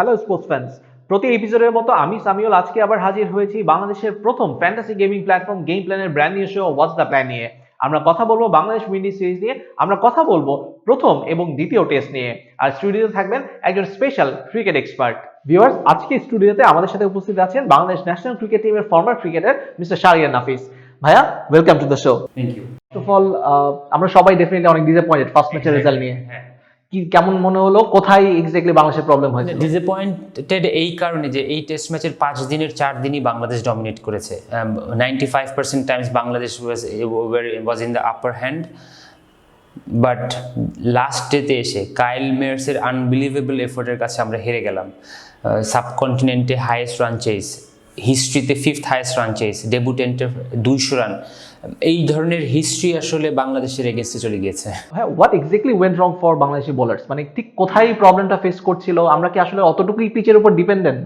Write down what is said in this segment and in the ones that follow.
Hello sports fans প্রতি এপিসোডের মতো আমি সামিউল আজকে আবার হাজির হয়েছি বাংলাদেশের প্রথম ফ্যান্টাসি গেমিং প্ল্যাটফর্ম গেম প্ল্যানের brand new show what's the plan নিয়ে। আমরা কথা বলব বাংলাদেশ উইন্ডিজ সিরিজ নিয়ে আমরা কথা বলব প্রথম এবং দ্বিতীয় টেস্ট নিয়ে। আর স্টুডিওতে থাকবেন একজন স্পেশাল ক্রিকেট এক্সপার্ট ভিউয়ার্স আজকে স্টুডিওতে আমাদের সাথে উপস্থিত আছেন বাংলাদেশ ন্যাশনাল ক্রিকেট টিমের former cricketer mister Shahriar Nafees ভাইয়া welcome to the show thank you first of all আমরা সবাই ডেফিনেটলি অনেক ডিসঅ্যাপয়েন্টেড ফার্স্ট ম্যাচের রেজাল্ট নিয়ে। হ্যাঁ। কি কেমন মনে হলো? কোথায় এক্স্যাক্টলি বাংলাদেশের প্রবলেম হয়েছে ডিসঅ্যাপয়েন্টেড এই কারণে যে এই টেস্ট ম্যাচের পাঁচ দিনের, চার দিনই বাংলাদেশ ডমিনেট করেছে। Ninety five percent times Bangladesh was in the upper hand but last ডেতে এসে কাইল মেয়ার্সের আনবিলিভেবল এফোর্টের কাছে আমরা হেরে গেলাম। সাবকন্টিনেন্টে হাইয়েস্ট রান চেস হিস্ট্রিতে ফিফথ হাইয়েস্ট রান চেস ডেবুটেন্টে দুইশো রান এই ধরনের হিস্ট্রি আসলে বাংলাদেশের এগেনস্টে চলে গিয়েছে। হ্যাঁ what exactly went wrong for Bangladeshi bowlers মানে ঠিক কোথায় প্রবলেমটা ফেস করছিল? আমরা কি আসলে অতটুকুই পিচের উপর ডিপেন্ডেন্ট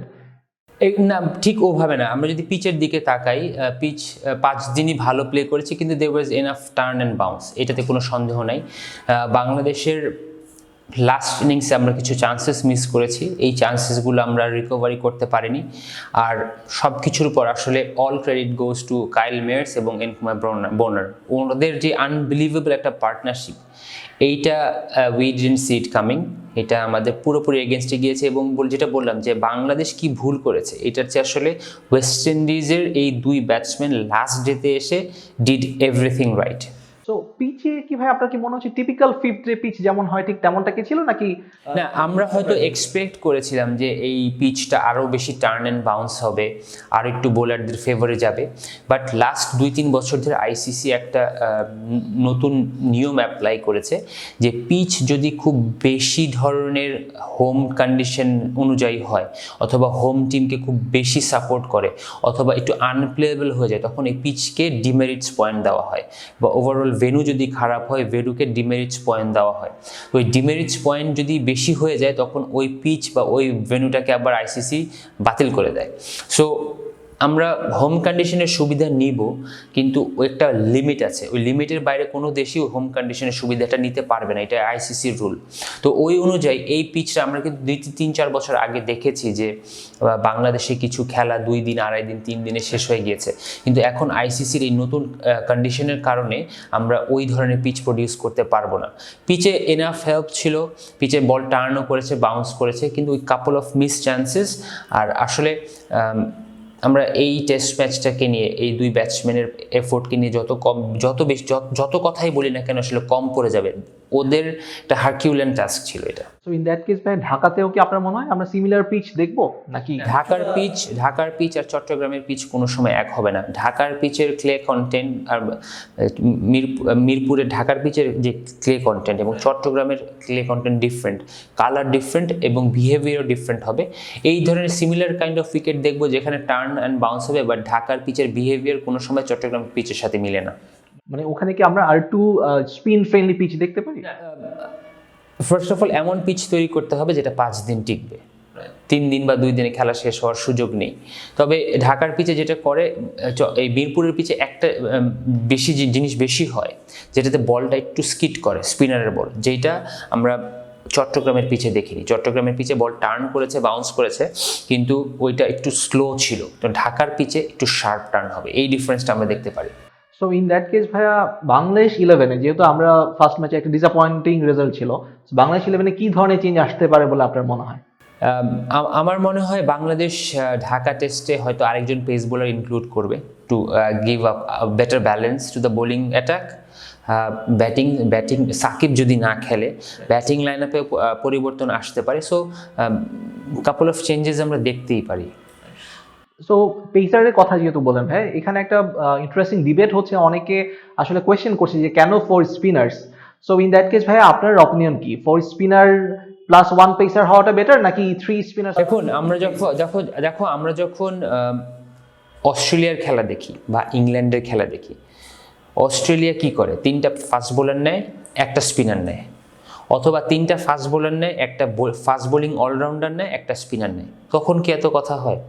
এই- না ঠিক ওভাবে না। আমরা যদি পিচের দিকে তাকাই পিচ পাঁচ দিনই ভালো প্লে করেছে কিন্তু they was enough turn and bounce এটাতে কোনো সন্দেহ নাই। বাংলাদেশের লাস্ট ইনিংসে আমরা কিছু চান্সেস মিস করেছি। এই চান্সেসগুলো আমরা রিকভারি করতে পারিনি। আর সব কিছুর উপর আসলে all credit goes to Kyle Mayers এবং এনকুমার বোনার ওনাদের যে আনবিলিভেবল একটা পার্টনারশিপ এইটা we didn't see it coming এটা আমাদের পুরোপুরি এগেনস্টে গিয়েছে এবং যেটা বললাম যে বাংলাদেশ কি ভুল করেছে, এটার চেয়ে আসলে ওয়েস্ট ইন্ডিজের এই দুই ব্যাটসম্যান লাস্ট ডেতে এসে ডিড এভরিথিং রাইট সো পিচে কি ভাই আপনার কি মনে হচ্ছে? টিপিক্যাল ফিফথ ডে পিচ যেমন হয়, ঠিক তেমনটা কি ছিল নাকি না, আমরা হয়তো এক্সপেক্ট করেছিলাম যে এই পিচটা আরও বেশি টার্ন অ্যান্ড বাউন্স হবে, আর একটু বোলারদের ফেভারে যাবে। বাট লাস্ট দুই তিন বছর ধরে আইসিসি একটা নতুন নিয়ম অ্যাপ্লাই করেছে যে পিচ যদি খুব বেশি ধরনের হোম কন্ডিশন অনুযায়ী হয়, অথবা হোম টিমকে খুব বেশি সাপোর্ট করে, অথবা একটু আনপ্লেয়েবল হয়ে যায়, তখন এই পিচকে ডিমেরিটস পয়েন্ট দেওয়া হয়। বা ওভারঅল ভেনু যদি খারাপ হয়, ভেনুকে ডিমেরিজ পয়েন্ট দেওয়া হয়। ওই ডিমেরিজ পয়েন্ট যদি বেশি হয়ে যায়, তখন ওই পিচ বা ওই ভেনুটাকে আবার আইসিসি বাতিল করে দেয়। সো আমরা হোম কন্ডিশনের সুবিধা নিব, কিন্তু একটা লিমিট আছে। ওই লিমিটের বাইরে কোনো দেশই হোম কন্ডিশনের সুবিধাটা নিতে পারবে না, এটা আইসিসির রুল তো ওই অনুযায়ী এই পিচটা আমরা কিন্তু দুই তিন, চার বছর আগে দেখেছি যে বাংলাদেশে কিছু খেলা দুই দিন, আড়াই দিন, তিন দিনে শেষ হয়ে গিয়েছে। কিন্তু এখন আইসিসির এই নতুন কন্ডিশনের কারণে আমরা ওই ধরনের পিচ প্রডিউস করতে পারব না। পিচে এনাফ হেল্প ছিল পিচে বল টার্নও করেছে বাউন্স করেছে, কিন্তু ওই কাপল অফ মিস চান্সেস আর আসলে আমরা এই টেস্ট ম্যাচটাকে নিয়ে, এই দুই ব্যাটসম্যানের এফোর্টকে নিয়ে যত কম, যত বেশি যত- কথাই বলি না কেন, আসলে কম পড়ে যাবে। ওদের একটা হার্কিউলেন টাস্ক ছিল এটা। সো ইন দ্যাট কেস ভাই ঢাকাতেও কি আপনার মনে হয়? আমরা সিমিলার পিচ দেখব? নাকি ঢাকার পিচ ঢাকার পিচ আর চট্টগ্রামের পিচ কোনো সময় এক হবে না। ঢাকার পিচের ক্লে কন্টেন্ট আর মিরপুর মিরপুরের ঢাকার পিচের যে ক্লে কন্টেন্ট এবং চট্টগ্রামের clay content different colour different এবং বিহেভিয়ারও ডিফারেন্ট হবে। এই ধরনের সিমিলার কাইন্ড অফ উইকেট দেখব যেখানে টার্ন অ্যান্ড বাউন্স হবে বাট ঢাকার পিচের বিহেভিয়ার কোনো সময় চট্টগ্রাম পিচের সাথে মিলে না। মানে ওখানে কি আমরা আর টু স্পিন ফ্রেন্ডলি পিচ দেখতে পারি? ফার্স্ট অফ অল এমন পিচ তৈরি করতে হবে যেটা পাঁচ দিন টিকবে। তিন দিন বা দুই দিনে খেলা শেষ হওয়ার সুযোগ নেই। তবে ঢাকার পিচে যেটা করে চ- এই বীরপুরের পিচে একটা বেশি জিনিস বেশি হয় যেটাতে বলটা একটু স্কিট করে স্পিনারের বল যেটা আমরা চট্টগ্রামের পিচে দেখিনি। চট্টগ্রামের পিচে বল টার্ন করেছে বাউন্স করেছে কিন্তু ওইটা একটু স্লো ছিল। তো ঢাকার পিচে একটু শার্প টার্ন হবে। এই ডিফারেন্সটা আমরা দেখতে পারি। সো ইন দ্যাট কেস ভাইয়া বাংলাদেশ ইলেভেনে যেহেতু আমরা ফার্স্ট ম্যাচে একটা ডিসঅ্যাপয়েন্টিং রেজাল্ট ছিল বাংলাদেশ ইলেভেনে কি ধরনের চেঞ্জ আসতে পারে বলে আপনার মনে হয়? আমার মনে হয় বাংলাদেশ ঢাকা টেস্টে হয়তো আরেকজন পেস বোলার ইনক্লুড করবে to give up better balance to the bowling attack batting batting Shakib যদি না খেলে ব্যাটিং লাইন আপে পরিবর্তন আসতে পারে। সো কাপল অফ চেঞ্জেস আমরা দেখতেই পারি। সো পেসারের কথা যেহেতু বলেন ভাই, এখানে একটা ইন্টারেস্টিং ডিবেট হচ্ছে। অনেকে আসলে কোয়েশ্চেন করছে যে, কেন four spinners so in that case ভাই আপনার অপিনিয়ন কি? Four spinner plus one pacer হওয়াটা বেটার নাকি থ্রি স্পিনার দেখুন, আমরা যখন যখন, দেখো, আমরা যখন অস্ট্রেলিয়ার খেলা দেখি বা ইংল্যান্ডের খেলা দেখি, অস্ট্রেলিয়া কি করে? তিনটা ফাস্ট বোলার নেয়, একটা স্পিনার নেয়। অথবা তিনটা ফাস্ট বোলার নেয়, একটা ফাস্ট বোলিং অলরাউন্ডার নেয়, একটা স্পিনার নেয়। তখন কি এত কথা হয়?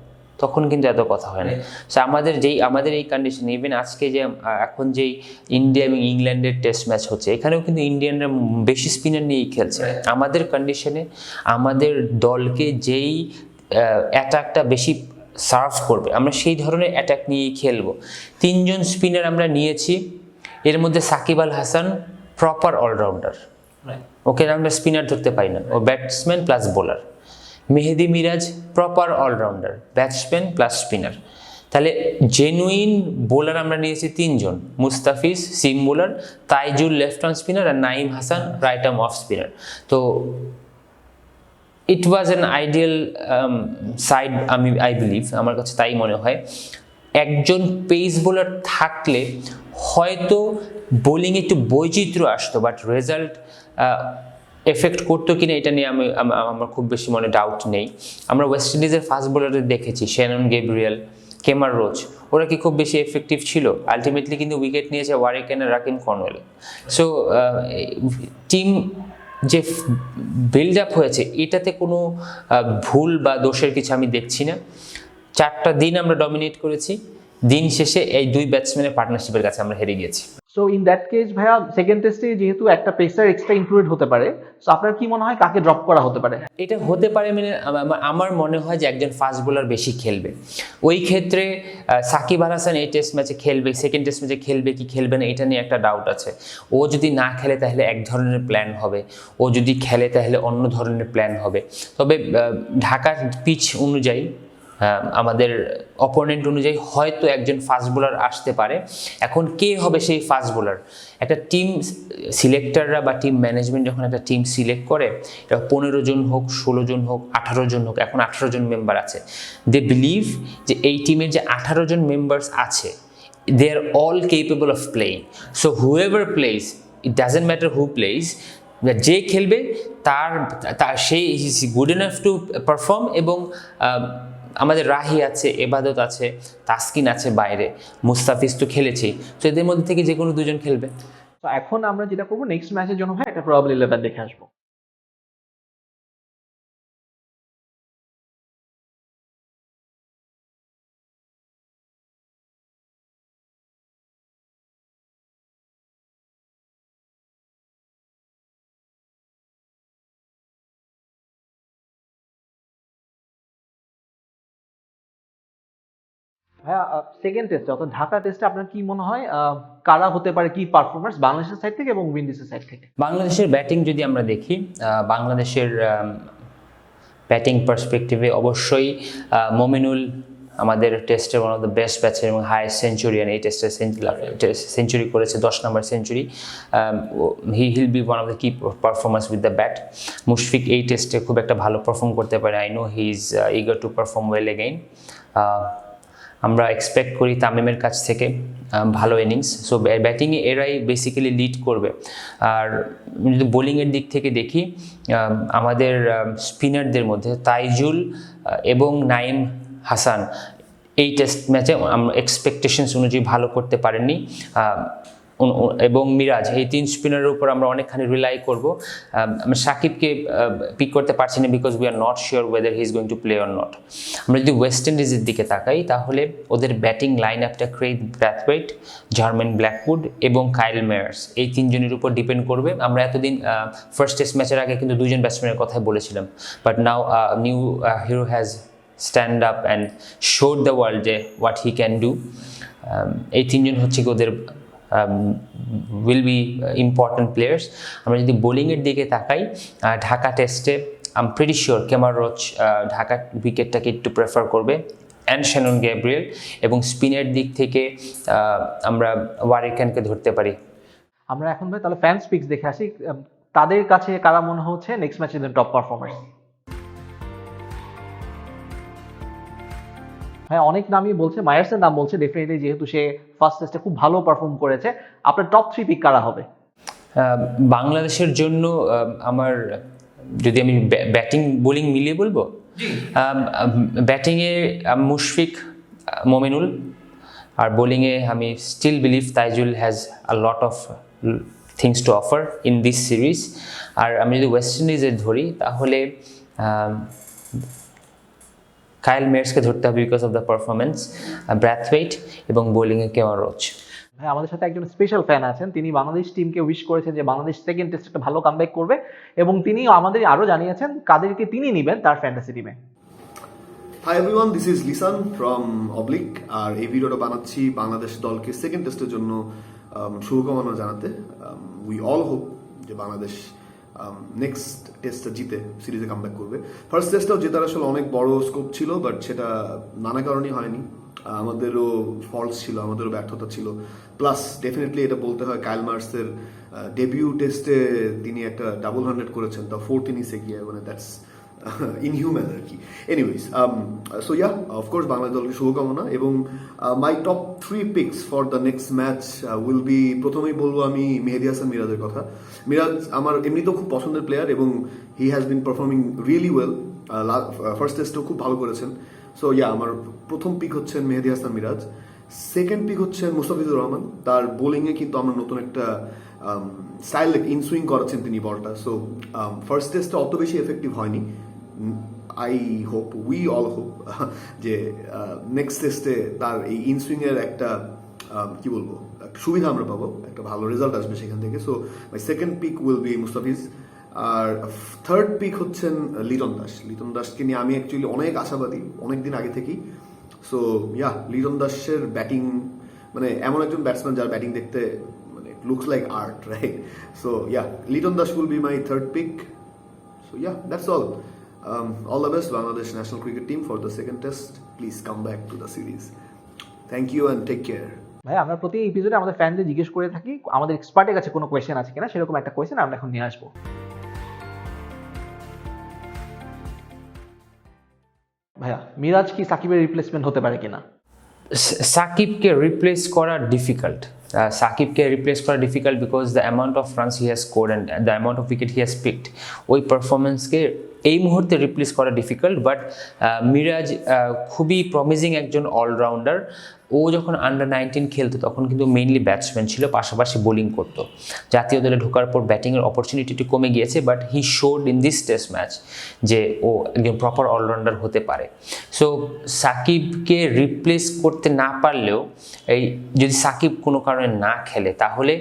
তখন কিন্তু এত কথা হয় না। সো আমাদের যেই আমাদের এই কন্ডিশন ইভেন আজকে যে এখন যেই ইন্ডিয়া এবং ইংল্যান্ডের টেস্ট ম্যাচ হচ্ছে এখানেও কিন্তু ইন্ডিয়ানরা বেশি স্পিনার নিয়েই খেলছে। আমাদের কন্ডিশনে আমাদের দলকে যেই অ্যাটাকটা বেশি সার্ভ করবে আমরা সেই ধরনের অ্যাটাক নিয়েই খেলব। তিনজন স্পিনার আমরা নিয়েছি এর মধ্যে Shakib Al Hasan proper allrounder okay আমরা স্পিনার ধরতে পারি না। ও batsman plus bowler Mehedi Miraz proper allrounder batsman plus spinner তাহলে জেনুইন বোলার আমরা নিয়েছি তিনজন, Mustafiz seam bowler Taijul left arm spinner আর Nayeem Hasan right arm off spinner তো it was an ideal side আমি I believe আমার কাছে তাই মনে হয়। একজন পেস বোলার থাকলে হয়তো বোলিংয়ে একটু বৈচিত্র্য আসতো বাট রেজাল্ট এফেক্ট করতো কিনা এটা নিয়ে আমি আমার খুব বেশি মনে ডাউট নেই। আমরা ওয়েস্ট ইন্ডিজের ফাস্ট বোলারদের দেখেছি শ্যানন গেব্রিয়াল কেমার রোজ ওরা কি খুব বেশি এফেক্টিভ ছিল? আলটিমেটলি কিন্তু উইকেট নিয়েছে ওয়ারেকেন আর রাকিম কর্নওয়েল সো টিম যে বিল্ড আপ হয়েছে, এটাতে কোনো ভুল বা দোষের কিছু আমি দেখছি না। চারটা দিন আমরা ডমিনেট করেছি। দিন শেষে এই দুই ব্যাটসম্যানের পার্টনারশিপের কাছে আমরা হেরে গেছি সো ইন দ্যাট কেস ভাইয়া সেকেন্ড টেস্টে যেহেতু একটা পেসার এক্সট্রা ইনক্লুডেড হতে পারে সো আপনার কি মনে হয় কাকে ড্রপ করা হতে পারে? এটা হতে পারে মানে আমার মনে হয় যে একজন ফাস্ট বোলার বেশি খেলবে। ওই ক্ষেত্রে সাকিব আল হাসান এই টেস্ট ম্যাচে খেলবে সেকেন্ড টেস্ট ম্যাচে খেলবে কি খেলবে না, এটা নিয়ে একটা ডাউট আছে। ও যদি না খেলে তাহলে এক ধরনের প্ল্যান হবে। ও যদি খেলে তাহলে অন্য ধরনের প্ল্যান হবে। তবে ঢাকার পিচ অনুযায়ী আমাদের অপোনেন্ট অনুযায়ী হয়তো একজন ফাস্ট বোলার আসতে পারে। এখন কে হবে সেই ফাস্ট বোলার একটা টিম সিলেক্টররা বা টিম ম্যানেজমেন্ট যখন একটা টিম সিলেক্ট করে, এটা পনেরো জন হোক, ষোলো জন হোক, আঠারো জন হোক, এখন আঠারো জন মেম্বার আছে। দে বিলিভ যে এই টিমের যে আঠারো জন মেম্বার্স আছে they are all capable of playing so whoever plays it doesn't matter who plays যে খেলবে, তার তার, সে is good enough to perform এবং আমাদের রাহি আছে, এবাদত আছে, তাসকিন আছে বাইরে। মুস্তাফিজ তো খেলেছি তো এদের মধ্যে থেকে যে কোনো দুজন খেলবে। তো এখন আমরা যেটা করব নেক্সট ম্যাচের জন্য হয় একটা প্রবাবল ইলেভেন দেখে আসব। ভাইয়া সেকেন্ড টেস্টে অর্থাৎ ঢাকা টেস্টে আপনার কি মনে হয় কারা হতে পারে কি পারফরমেন্স বাংলাদেশের সাইড থেকে এবং উইন্ডিজের সাইড থেকে? বাংলাদেশের ব্যাটিং যদি আমরা দেখি বাংলাদেশের ব্যাটিং পার্সপেক্টিভে অবশ্যই মমিনুল আমাদের টেস্টের one of the best batsman এবং হাইয়েস্ট সেঞ্চুরিয়ান এই টেস্টে সেঞ্চুরি করেছে, দশ number century he will be one of the key performance with the bat Mushfiq এই টেস্টে খুব একটা ভালো পারফর্ম করতে পারে I know he is eager to perform well again আমরা এক্সপেক্ট করি তামিমের কাছ থেকে ভালো ইনিংস সো ব্যাটিংয়ে এরাই বেসিক্যালি লিড করবে। আর যদি বোলিংয়ের দিক থেকে দেখি আমাদের স্পিনারদের মধ্যে তাইজুল এবং নাইম হাসান, এই টেস্ট ম্যাচে আমরা এক্সপেকটেশনস অনুযায়ী ভালো করতে পারেননি। এবং মিরাজ, এই তিন স্পিনারের উপর আমরা অনেকখানি রিলাই করব। আমরা সাকিবকে পিক করতে পারছি না because we are not sure whether he is going to play or not আমরা যদি ওয়েস্ট ইন্ডিজের দিকে তাকাই, তাহলে ওদের ব্যাটিং লাইন আপটা ক্রেইগ ব্র্যাথওয়েট জার্মান ব্ল্যাকউড এবং কাইল মেয়ার্স এই তিনজনের উপর ডিপেন্ড করবে। আমরা এতদিন ফার্স্ট টেস্ট ম্যাচের আগে কিন্তু দুজন ব্যাটসম্যানের কথাই বলেছিলাম। But now new hero has stand up and showed the world যে হোয়াট হি ক্যান ডু এই তিনজন হচ্ছে কি ওদের উইল বি ইম্পর্ট্যান্ট প্লেয়ার্স আমরা যদি বোলিংয়ের দিকে তাকাই ঢাকা টেস্টে I'm pretty sure Kemar Roach Dhaka উইকেটটাকে একটু প্রেফার করবে অ্যান্ড শ্যানন গ্যাব্রিয়েল এবং স্পিনের দিক থেকে আমরা ওয়ারিকানকে ধরতে পারি। আমরা এখন ভাই তাহলে ফ্যান স্পিক্স দেখে আসি তাদের কাছে কারা মনে হচ্ছে নেক্সট ম্যাচের টপ পারফরমার্স হ্যাঁ অনেক নামই বলছে মায়ার্সের নাম বলছে ডেফিনেটলি যেহেতু সে ফার্স্ট টেস্টে খুব ভালো পারফর্ম করেছে। আপনার টপ থ্রি পিক কারা হবে? বাংলাদেশের জন্য আমার যদি আমি ব্যাটিং বোলিং মিলিয়ে বলব? ব্যাটিংয়ে মুশফিক মোমিনুল আর বোলিংয়ে আমি still believe Taijul has a lot of things to offer in this series আর আমি যদি ওয়েস্ট ইন্ডিজের ধরি তাহলে কাইল মেয়ার্সকে ধরতে হবে because of the performance Brathwaite এবং বোলিংয়ে কেমন রোচ ভাই আমাদের সাথে একজন স্পেশাল ফ্যান আছেন। তিনি বাংলাদেশ টিমকে উইশ করেছেন যে বাংলাদেশ সেকেন্ড টেস্ট একটা ভালো কামব্যাক করবে এবং তিনি আমাদের আরও জানিয়েছেন কাদেরকে তিনি নেবেন তার ফ্যান্টাসি টিমে hi everyone this is Lisan from Oblique আর এই ভিডিওটা বানাচ্ছি বাংলাদেশ দলকে সেকেন্ড টেস্টের জন্য um, শুভকামনা জানাতে। উই অল হোপ যে বাংলাদেশ নেক্সট টেস্টটা জিতে সিরিজে কামব্যাক করবে। ফার্স্ট টেস্টটাও জেতার আসলে অনেক বড় স্কোপ ছিল বাট সেটা নানা কারণেই হয়নি। আমাদেরও ফলস ছিল, আমাদেরও ব্যর্থতা ছিল। প্লাস ডেফিনেটলি এটা বলতে হয় কাইল মার্সের ডেবিউ টেস্টে তিনি একটা ডাবল হান্ড্রেড করেছেন তা ফোর্থ ইনিংসে গিয়ে মানে দ্যাটস ইনহিউম্যান আর কি. Anyways so yeah of course Bangladesh দলকে শুভকামনা এবং my top three picks for the next match will be প্রথমেই বলব আমি মেহেদি হাসান মিরাজের কথা। মিরাজ আমার এমনিতেও খুব পছন্দের প্লেয়ার এবং he has been performing really well first টেস্টও খুব ভালো করেছেন। সো ইয়া আমার প্রথম পিক হচ্ছেন মেহেদি হাসান মিরাজ। সেকেন্ড পিক হচ্ছেন মুস্তাফিজুর রহমান। তার বোলিংয়ে কিন্তু আমরা নতুন একটা স্টাইল ইনসুইং করাচ্ছেন তিনি বলটা সো ফার্স্ট টেস্টটা অত বেশি এফেক্টিভ হয়নি। I hope we all hope যে নেক্সট টেস্টে তার এই ইনসুইং এর একটা কি বলব সুবিধা আমরা পাবো, একটা ভালো রেজাল্ট আসবে সেখান থেকে। So my second pick will be Mustafiz R third pick হচ্ছেন লিটন দাস। লিটন দাসকে নিয়ে আমি অ্যাকচুয়ালি অনেক আশাবাদী অনেক দিন আগে থেকেই। সো ইয়া লিটন দাসের ব্যাটিং মানে এমন একজন ব্যাটসম্যান যার ব্যাটিং দেখতে মানে looks like art right so yeah Liton Das will be my third pick so yeah that's all. Um, all the best, Bangladesh national cricket team for the second test. Please come back to the series. Thank you and take care. ভাই আমরা প্রতি এপিসোডে আমাদের ফ্যানদের জিজ্ঞেস করে থাকি আমাদের এক্সপার্টের কাছে কোনো কোয়েশ্চেন আছে কিনা সেরকম একটা কোয়েশ্চেন আমরা এখন নিয়ে আসব ভাইয়া মিরাজ কি সাকিবের রিপ্লেসমেন্ট হতে পারে কিনা সাকিবকে রিপ্লেস করা ডিফিকাল্ট সাকিবকে রিপ্লেস করা difficult because the amount of runs he has score and the amount of wicket he has picked ওই পারফরমেন্সকে এই মুহূর্তে রিপ্লেস করা ডিফিকাল্ট বাট মিরাজ খুবই প্রমিজিং একজন অলরাউন্ডার ও যখন আন্ডার নাইনটিন খেলতো, তখন কিন্তু মেইনলি ব্যাটসম্যান ছিল, পাশাপাশি বোলিং করতো। জাতীয় দলে ঢোকার পর ব্যাটিংয়ের অপরচুনিটিটি কমে গিয়েছে but he showed in this test match যে ও একজন প্রপার অলরাউন্ডার হতে পারে। সো সাকিবকে রিপ্লেস করতে না পারলেও, এই যদি সাকিব কোনো কারণে না খেলে, তাহলে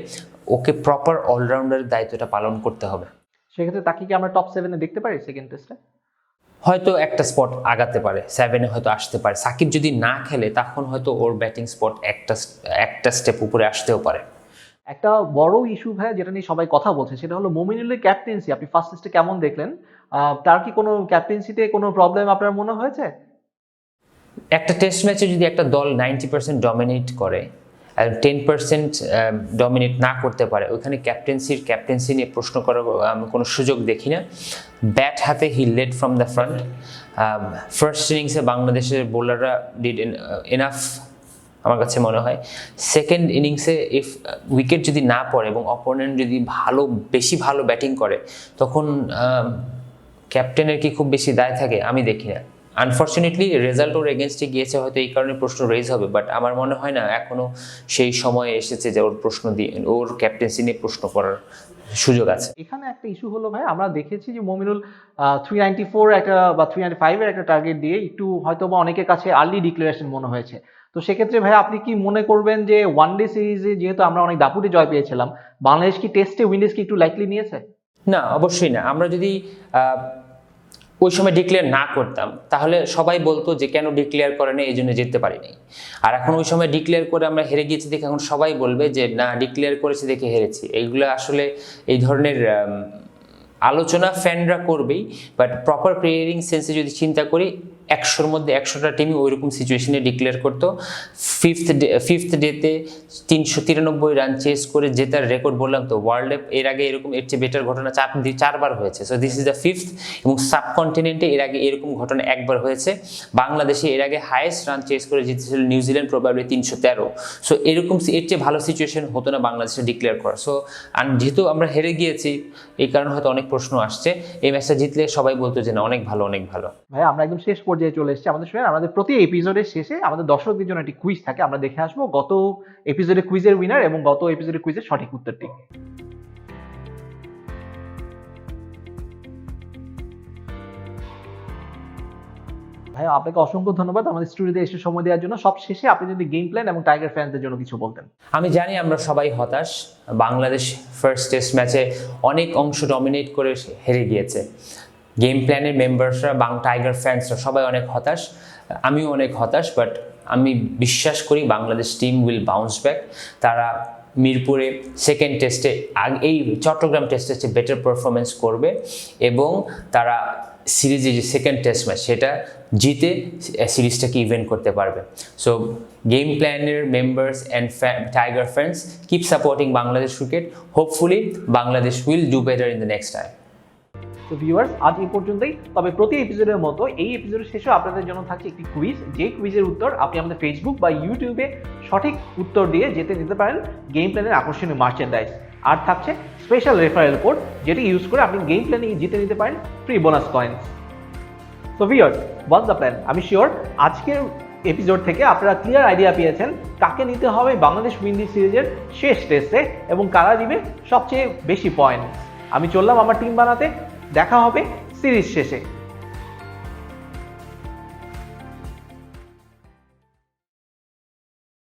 ওকে প্রপার অলরাউন্ডারের দায়িত্বটা পালন করতে হবে। সেক্ষেত্রে তাকে কি আমরা টপ সেভেনে দেখতে পারি সেকেন্ড টেস্টে হয়তো একটা স্পট আগাতে পারে সেভেনে হয়তো আসতে পারে। সাকিব যদি না খেলে তখন হয়তো ওর ব্যাটিং স্পট একটা একটা স্টেপ উপরে আসতেও পারে। একটা বড় ইস্যু ভাই যেটা নিয়ে সবাই কথা বলছে সেটা হলো মোমিনুলের ক্যাপ্টেন্সি আপনি ফার্স্ট টেস্টে কেমন দেখলেন? তার কি কোনো ক্যাপ্টেন্সিতে কোনো প্রবলেম আপনার মনে হয়েছে? একটা টেস্ট ম্যাচে যদি একটা দল নাইনটি পার্সেন্ট ডমিনেট করে টেন পার্সেন্ট ডমিনেট না করতে পারে। ওইখানে ক্যাপ্টেন্সির ক্যাপ্টেন্সি নিয়ে প্রশ্ন করার আমি কোনো সুযোগ দেখি না। ব্যাট হাতে he led from the front first ইনিংসে বাংলাদেশের বোলাররা ডিড এনাফ আমার কাছে মনে হয়। সেকেন্ড ইনিংসে ইফ উইকেট যদি না পড়ে এবং অপোনেন্ট যদি ভালো, বেশি ভালো ব্যাটিং করে, তখন ক্যাপ্টেনের কি খুব বেশি দায় থাকে? আমি দেখি না। আনফর্চুনেটলি রেজাল্ট ওর এগেনস্টে গিয়েছে হয়তো এই কারণে প্রশ্ন রেজ হবে বাট আমার মনে হয় না এখনও সেই সময় এসেছে যে ওর প্রশ্ন দিয়ে ওর ক্যাপ্টেন্সি নিয়ে প্রশ্ন করার সুযোগ আছে। এখানে একটা ইস্যু হলো ভাই আমরা দেখেছি যে মমিনুল থ্রি নাইনটি ফোর একটা বা থ্রি নাইনটি ফাইভের একটা টার্গেট দিয়ে একটু হয়তো বা অনেকের কাছে আর্লি ডিক্লারেশন মনে হয়েছে। তো সেক্ষেত্রে ভাই আপনি কি মনে করবেন যে ওয়ান ডে সিরিজে যেহেতু আমরা অনেক দাপুটে জয় পেয়েছিলাম বাংলাদেশ কি টেস্টে উইন্ডিজ কি একটু লাইকলি নিয়েছে? না অবশ্যই না। আমরা যদি ওই সময় ডিক্লেয়ার না করতাম। তাহলে সবাই বলতো যে, কেন ডিক্লেয়ার করে না এই জন্য যেতে পারিনি। আর এখন ওই সময় ডিক্লেয়ার করে আমরা হেরে গিয়েছি দেখে এখন সবাই বলবে যে, না ডিক্লেয়ার করেছি দেখে হেরেছি। এইগুলো আসলে এই ধরনের আলোচনা ফ্যানরা করবেই। বাট প্রপার প্লেয়ারিং সেন্সে যদি চিন্তা করি, একশোর মধ্যে একশোটা টিমই ওইরকম সিচুয়েশনে ডিক্লেয়ার করতো। ফিফথ ডে ফিফথ ডেতে তিনশো তিরানব্বই রান চেস করে জেতার রেকর্ড বললাম তো ওয়ার্ল্ডে এর আগে এরকম এর চেয়ে বেটার ঘটনা চার চারবার হয়েছে। So this is the fifth এবং সাবকন্টিনেন্টে এর আগে এরকম ঘটনা একবার হয়েছে। বাংলাদেশে এর আগে হায়েস্ট রান চেস করে জিতেছিল নিউজিল্যান্ড প্রবাবলি তিনশো তেরো। সো এরকম এর চেয়ে ভালো সিচুয়েশন হতো না বাংলাদেশে ডিক্লেয়ার করা সো যেহেতু আমরা হেরে গিয়েছি, এই কারণে হয়তো অনেক প্রশ্ন আসছে। এই ম্যাচটা জিতলে সবাই বলতো যে না, অনেক ভালো অনেক ভালো। ভাই আমরা একদম শেষ পর্যায়ে চলে এসেছি। আমাদের শুনেন আমাদের প্রতি এপিসোডের শেষে আমাদের দর্শকদের জন্য একটি কুইজ থাকে আমরা দেখে আসব গত এপিসোডে কুইজের উইনার এবং গত এপিসোডের কুইজের সঠিক উত্তরটি। ভাই আপনাকে অসংখ্য ধন্যবাদ আমাদের স্টুডিওতে এসে সময় দেওয়ার জন্য। সব শেষে আপনি যদি গেম প্ল্যান এবং টাইগার ফ্যান্সদের জন্য কিছু বলতেন। আমি জানি আমরা সবাই হতাশ। বাংলাদেশ ফার্স্ট টেস্ট ম্যাচে অনেক অংশ ডমিনেট করে হেরে গিয়েছে। গেম প্ল্যানের মেম্বার্সরা বাং টাইগার ফ্যান্সরা সবাই অনেক হতাশ। আমিও অনেক হতাশ বাট আমি বিশ্বাস করি Bangladesh team will bounce back তারা মিরপুরে সেকেন্ড টেস্টে আগে এই চট্টগ্রাম টেস্টে বেটার পারফরমেন্স করবে এবং তারা সিরিজে যে সেকেন্ড টেস্ট ম্যাচ সেটা জিতে সিরিজটাকে ইভেন্ট করতে পারবে। সো গেম প্ল্যানের members and tiger fans keep supporting Bangladesh cricket hopefully Bangladesh will do better in the next time তো ভিউয়ার্স আজ এই পর্যন্তই। তবে প্রতি এপিসোডের মতো এই এপিসোডের শেষেও আপনাদের জন্য থাকছে একটি কুইজ যে কুইজের উত্তর আপনি আমাদের ফেসবুক বা ইউটিউবে সঠিক উত্তর দিয়ে যেতে দিতে পারেন গেম প্ল্যানের আকর্ষণীয় মার্চেন্ডাইজ আর থাকছে স্পেশাল রেফারেল কোড যেটি ইউজ করে আপনি গেম প্ল্যানে জিতে নিতে পারেন ফ্রি বোনাস কয়েন্স তো ভিউয়ার্স ওয়াজ দ্য প্ল্যান আমি শিওর আজকের এপিসোড থেকে আপনারা ক্লিয়ার আইডিয়া পেয়েছেন কাকে নিতে হবে বাংলাদেশ উইন্ডি সিরিজের শেষ টেস্টে এবং কারা দিবে সবচেয়ে বেশি পয়েন্ট আমি চললাম আমার টিম বানাতে। দেখা হবে সিরিজ শেষে।